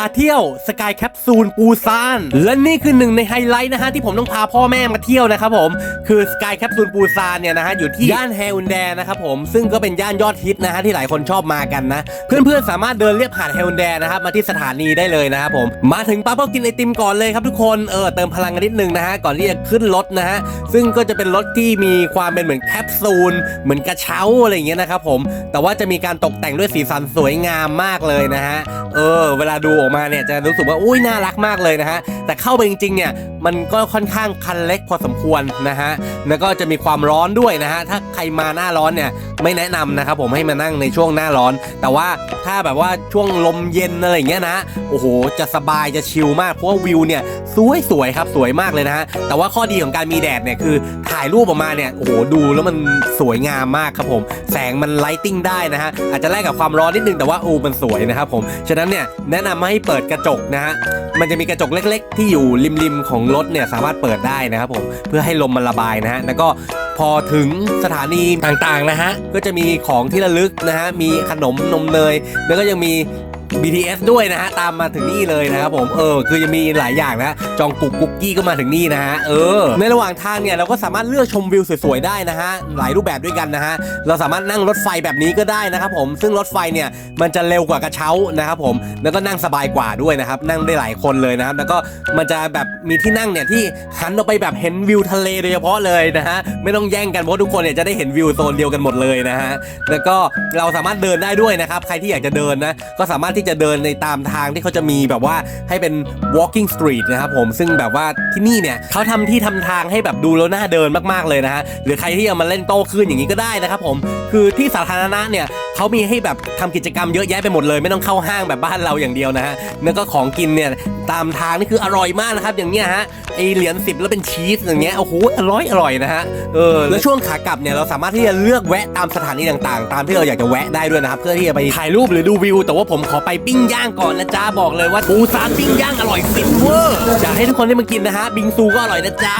าเที่ยวสกายแคปซูลปูซาน และนี่คือหนึ่งในไฮไลท์นะฮะที่ผมต้องพาพ่อแม่มาเที่ยวนะครับผมคือสกายแคปซูลปูซานเนี่ยนะฮะอยู่ที่ย่านแฮอุนแดนะครับผมซึ่งก็เป็นย่านยอดฮิตนะฮะที่หลายคนชอบมากันนะ เพื่อนๆสามารถเดินเรียบหาดแฮอุนแดนะครับมาที่สถานีได้เลยนะครับผมมาถึงปั๊บก็กินไอติมก่อนเลยครับทุกคนเออเติมพลังกันนิดนึงนะฮะก่อนที่จะขึ้นรถนะฮะซึ่งก็จะเป็นรถที่มีความเป็นเหมือนแคปซูลเหมือนกระเช้าอะไรอย่างเงี้ยนะครับผมแต่ว่าจะมีการตกแต่งด้วยสีสันสวยงามมากเลยนะฮะเออ เวลาดูออกมาเนี่ยจะรู้สึกว่าอุ้ยน่ารักมากเลยนะฮะแต่เข้าไปจริงๆเนี่ยมันก็ค่อนข้างคันเล็กพอสมควรนะฮะแล้วก็จะมีความร้อนด้วยนะฮะถ้าใครมาหน้าร้อนเนี่ยไม่แนะนำนะครับผมให้มานั่งในช่วงหน้าร้อน แต่ว่าถ้าแบบว่าช่วงลมเย็นอะไรอย่างเงี้ยนะโอ้โหจะสบายจะชิลมากเพราะว่าวิวเนี่ยสวยสวยๆครับสวยมากเลยนะฮะแต่ว่าข้อดีของการมีแดดเนี่ยคือถ่ายรูปออกมาเนี่ยโอ้โหดูแล้วมันสวยงามมากครับผม แสงมันไลติ้งได้นะฮะอาจจะแลกกับความร้อนนิดนึงแต่ว่าโอ้มันสวยนะครับผมฉะนั้นเนี่ยแนะนำให้เปิดกระจกนะฮะ มันจะมีกระจกเล็ก ๆ ที่อยู่ริมๆของรถเนี่ยสามารถเปิดได้นะครับผม เพื่อให้ลมมันระบายนะฮะ แล้วก็พอถึงสถานีต่างๆนะฮะ ก็จะมีของที่ระลึกนะฮะ มีขนมนมเนย แล้วก็ยังมี BTS ด้วยนะฮะตามมาถึงนี่เลยนะครับผมเออคือจะมีหลายอย่างนะจองกุกกุกกี้ก็มาถึงนี่นะฮะเออในระหว่างทางเนี่ยเราก็สามารถเลือกชมวิวสวยๆได้นะฮะหลายรูปแบบด้วยกันนะฮะเราสามารถนั่งรถไฟแบบนี้ก็ได้นะครับผมซึ่งรถไฟเนี่ยมันจะเร็วกว่ากระเช้านะครับผมแล้วก็นั่งสบายกว่าด้วยนะครับนั่งได้หลายคนเลยนะครับแล้วก็มันจะแบบมีที่นั่งเนี่ยที่หันออกไปแบบเห็นวิวทะเลโดยเฉพาะเลยนะฮะไม่ต้องแย่งกันเพราะทุกคนเนี่ยจะได้เห็นวิวโซนเดียวกันหมดเลยนะฮะแล้วก็เราสามารถเดินได้ด้วยนะครับใครที่อยากจะเดินนะก็สามารถที่จะเดินในตามทางที่เขาจะมีแบบว่าให้เป็น walking street นะครับผมซึ่งแบบว่าที่นี่เนี่ยเขาทำที่ทำทางให้แบบดูแล้วน่าเดินมากๆเลยนะฮะหรือใครที่จะมาเล่นโต้คลื่นอย่างนี้ก็ได้นะครับผมคือที่สาธารณะเนี่ย เขามีให้แบบทำกิจกรรมเยอะแยะไปหมดเลย ไม่ต้องเข้าห้างแบบบ้านเราอย่างเดียวนะฮะแล้วก็ของกินเนี่ยตามทางนี่คืออร่อยมากนะครับ อย่างเนี้ยฮะไอเหรียญสิบแล้วเป็นชีสอย่างเงี้ยโอ้โหอร่อยอร่อยนะฮะเออแล้วช่วงขากลับเนี่ยเราสามารถที่จะเลือกแวะตามสถานีต่างๆ ตามที่เราอยากจะแวะได้ด้วยนะครับเพื่อที่จะไปถ่ายรูปหรือดูวิว แต่ว่าผมขอไปปิ้งย่างก่อนนะจ๊ะบอกเลยว่าปูซานปิ้งย่างอร่อยฟินเวอร์อยากให้ทุกคนได้มากินนะฮะบิงซูก็อร่อยนะจ๊ะ